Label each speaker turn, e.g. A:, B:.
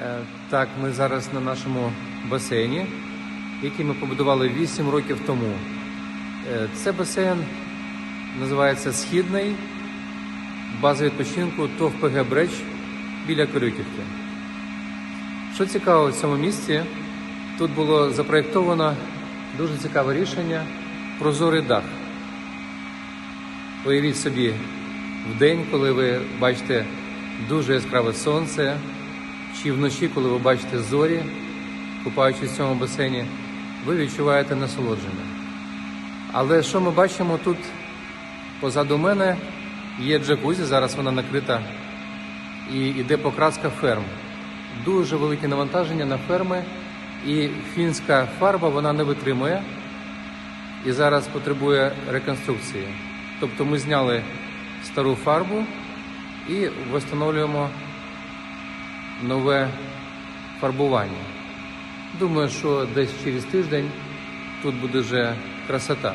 A: Е, Так, ми зараз на нашому басейні, який ми побудували 8 років тому. Е, Це басейн називається Східний, база відпочинку ТОВ ПГ Бреч біля Корюківки. Що цікаво в цьому місці, тут було запроєктовано дуже цікаве рішення прозорий дах. Уявіть собі, в день, коли ви бачите дуже яскраве сонце, чи вночі, коли ви бачите зорі, купаючись в цьому басейні, ви відчуваєте насолодження. Але що ми бачимо тут позаду мене є джакузі, зараз вона накрита і йде покраска ферм. Дуже велике навантаження на ферми, і фінська фарба вона не витримує і зараз потребує реконструкції. Тобто ми зняли стару фарбу і встановлюємо нове фарбування. Думаю, що десь через тиждень тут буде вже красота.